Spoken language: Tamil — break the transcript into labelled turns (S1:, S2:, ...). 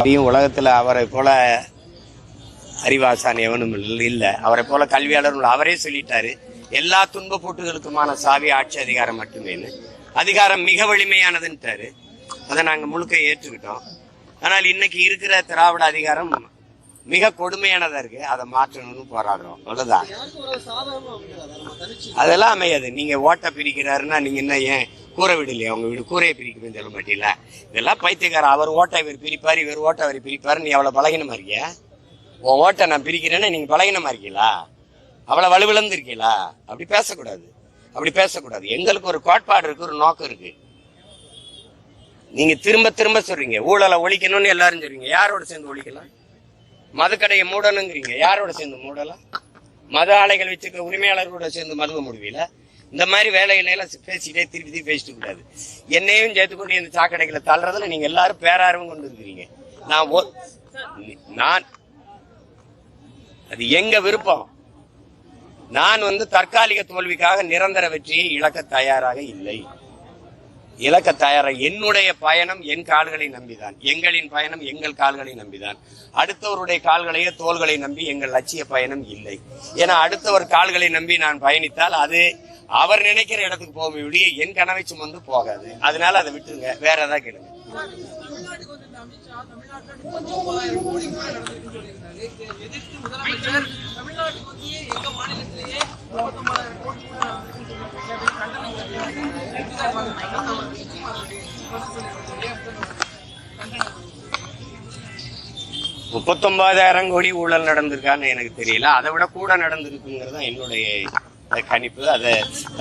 S1: இதையும் உலகத்துல அவரை போல அறிவாசான் எவனும் இல்லை. அவரை போல கல்வியாளரும் இல்லை. அவரே சொல்லிட்டாரு. எல்லா துன்ப போட்டுகளுக்குமான சாவி ஆட்சி அதிகாரம் மட்டுமேன்னு. அதிகாரம் மிக வலிமையானதுன்ட்டாரு. அதை நாங்க முழுக்க ஏற்றுக்கிட்டோம். ஆனால் இன்னைக்கு இருக்கிற திராவிட அதிகாரம் மிக கொடுமையானதா இருக்கு. அதை மாற்றணும்னு போராடுறோம். அவ்வளவுதான். அதெல்லாம் அமையாது. நீங்க ஓட்டை பிரிக்கிறாருன்னா நீங்க என்ன ஏன் கூரை வீடு இல்லையா? உங்க வீடு கூரையை பிரிக்கணும்னு சொல்ல மாட்டீங்களா? இதெல்லாம் பைத்தியக்காரன். அவர் ஓட்டை இவர் பிரிப்பார் இவர் ஓட்டை அவர் பிரிப்பார். நீ அவ்வளோ பழகினமா இருக்கியா? உன் ஓட்டை நான் பிரிக்கிறேன்னா நீங்க பழகினமா இருக்கீங்களா? அவ்வளோ வலுவிழந்து இருக்கீங்களா அப்படி பேசக்கூடாது. அப்படி பேசக்கூடாது. எங்களுக்கு ஒரு கோட்பாடு இருக்கு ஒரு நோக்கம் இருக்கு. நீங்க திரும்ப திரும்ப சொல்றீங்க. ஊழலை ஒழிக்கணும்னு எல்லாரும் சொல்றீங்க. யாரோட சேர்ந்து ஒழிக்கலாம்? மதுக்கடையை மூடணுங்கிறீங்க. யாரோட சேர்ந்து மூடலாம்? மது ஆலைகள் வச்சிருக்க உரிமையாளர்களோட சேர்ந்து மதுவை முடிவீல இந்த மாதிரி வேலைகளை எல்லாம் பேசிட்டே திருப்பி திருப்பி பேசிட்டு கூடாது என்னையும் சேர்த்துக்கொண்டு இந்த சாக்கடைகளை தள்ளுறதுல நீங்க எல்லாரும் பேரார்வம் கொண்டு இருக்கிறீங்க நான் நான் அது எங்க விருப்பம்? நான் வந்து தற்காலிக தோல்விக்காக நிரந்தர வெற்றியை இழக்க தயாராக இல்லை. இழக்க தயாராக என்னுடைய பயணம் என் கால்களை நம்பிதான். எங்களின் பயணம் எங்கள் கால்களை நம்பிதான். அடுத்தவருடைய கால்களையோ தோள்களை நம்பி எங்கள் லட்சிய பயணம் இல்லை. ஏன்னா அடுத்தவர் கால்களை நம்பி நான் பயணித்தால் அது அவர் நினைக்கிற இடத்துக்கு போக விடிய என் கனவை சுமந்து போகாது. அதனால அதை விட்டுருங்க. வேற ஏதாவது கேளுங்க.
S2: முப்பத்தொன்பதாயிரம் கோடி
S1: ஊழல் நடந்திருக்கான்னு எனக்கு தெரியல. அதை விட கூட நடந்திருக்குங்கிறது என்னுடைய தான் என்னுடைய கணிப்பு அதை